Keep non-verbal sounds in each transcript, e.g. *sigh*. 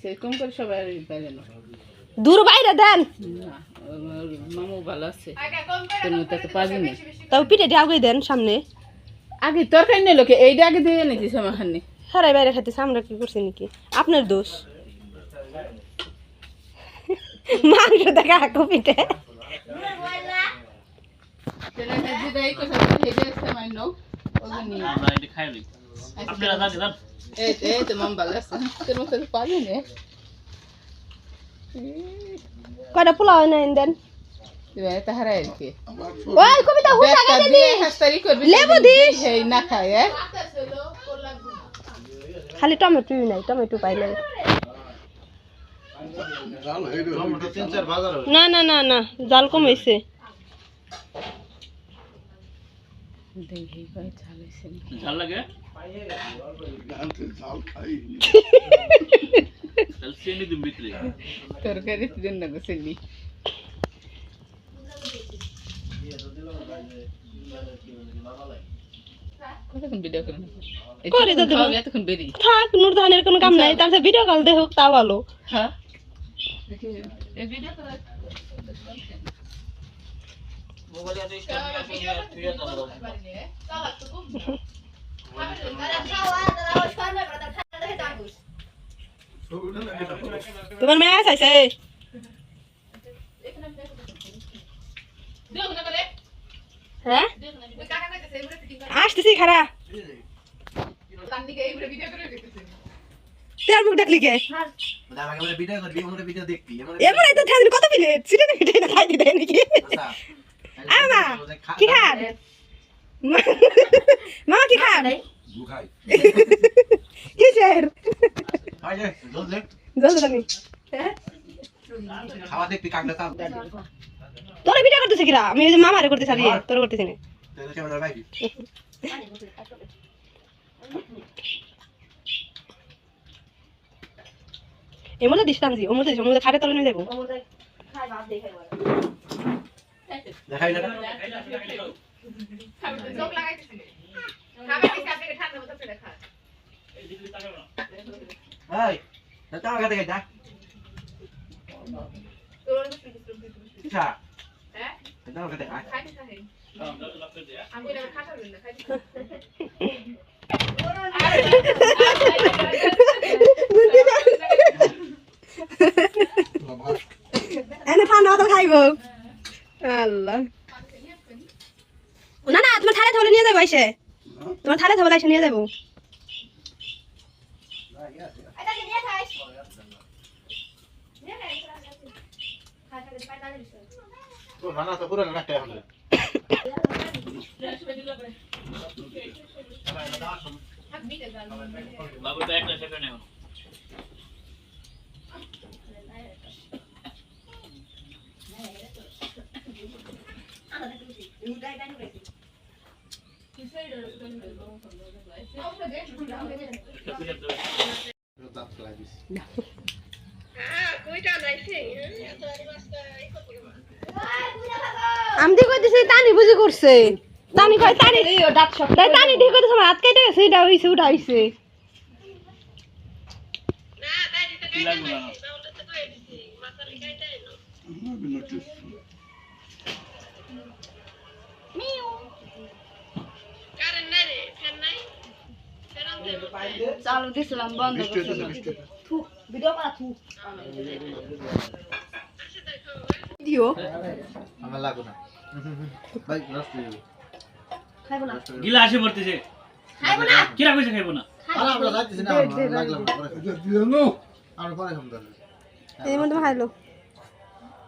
সেরকম করে সবাই বাইরে না। দূর বাইরে দেন। মামু ভালো আছে। তোর মতো না। তাও পিঠে দিয়ে আগে দেন সামনে। আগে তরকারি নিয়ে লোকে এইটা আগে দিয়ে নিতিস আমার খানে সারাই বাইরে খাইতেছে আমরা কি করছি নাকি? আপনার দোষ। মাংস দেখা হাঁকো পিঠে। আমরা এটা খাই লই আপনারা জানেন জান এই এই তো মাম ভালো আছে তোর মতো তো পাবি না কয়টা পোলাও নাই দেন ওই কবিতা গাইতে দিয়ে দিস হাসতারি করবি লেবু দিস। সেই না খায় খালি টমেটো নাই টমেটো পাইলে না না না না জাল কমাইছে দেখি কয় চালাইছে নাকি ঝাল লাগে তাহলে চিনি দিন ভিতরে তরকারি দিন না গোসলি কতক্ষণ ভিডিও করে করে তো দেবো। এতক্ষণ বেরি থাক নূর ধানের কোনো কাম নাই তার ভিডিও কল দে হোক তা ভালো হ্যাঁ এই ভিডিও করা মোবাইলে আর স্ট্যান্ড নিয়ে আসুন তুই এটা ধরো তোমার মেয়ে আসাইছে হ্যাঁ? আসতেছি খারা তেল মুখ ডাকলি কে? এমন তো কত প্লেট সিটে না খাই দিতে নাকি? আমা কি খান? *laughs* মামা কি খান? কি স্যার জলদি জানি খাওয়া দেখবি কাকটা তাও তোর ভিডিও করতেছে কিরা? আমি ওই যে মামারে করতেছি আর তোর করতেছি না। এমন দিছিলাম জি ওমর দিছি ওমর খাটে তলে নিয়ে যাব। দেখাই না। এই, এটা আমার কাছে যা আচ্ছা এটা আমার কাছে আয় এনে ঠান্ডা মাথা খাইবো। আল্লাহ। না না তোমার থালে থালে নিয়ে যাব এসে। তোমার থালে থালে এসে নিয়ে যাব। তো তো পুরো রান্না টাইম বাবু তো একটা সেকেন্ড এখন দাঁত ফেলাই দিস আমি কইতেছি তানি বুঝি করছে। তানি কয়, তানি তানি দিয়ে কইতেছে, আমার হাত কেটে গেছে, এটা হইছে, ওটা হইছে। না চালু দিছিলাম বন্ধ বৃষ্টি হচ্ছে বৃষ্টি দিও আমার লাগো না। ভাই নষ্ট হয়ে যাবে গিলা আসে পড়তেছে কিরা কইছে খাইবো না। আরে আমরা যাচ্ছি না? লাগলাম না, পরে খাব। আমরা পরে খাব তাহলে। এই মধ্যে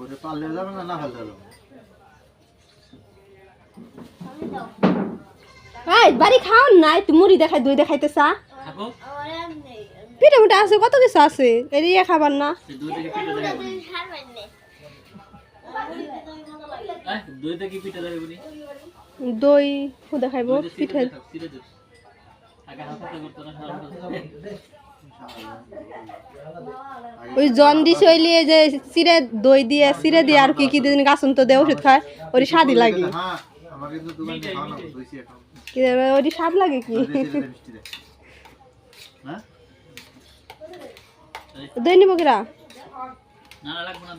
বলে পারলে যাবে না না হলে যাবে এই বাড়ি খাওন নাই তুই মুড়ি দেখাই দই দেখাইতে চা। পিঠে মুঠে আছে কত কিছু আছে? এড়িয়ে খাবার না। দুই থেকে পিঠে ওই জন্ডিস হইলে যে চিড়ে দই দিয়ে চিড়ে দিয়ে আর কি কি দিন গাছন তো দেয় ওষুধ খায় ওর স্বাদই লাগে। হ্যাঁ ওর স্বাদ লাগে কি? দই হ্যাঁ? দই নিব কিরা? না না লাগবে না।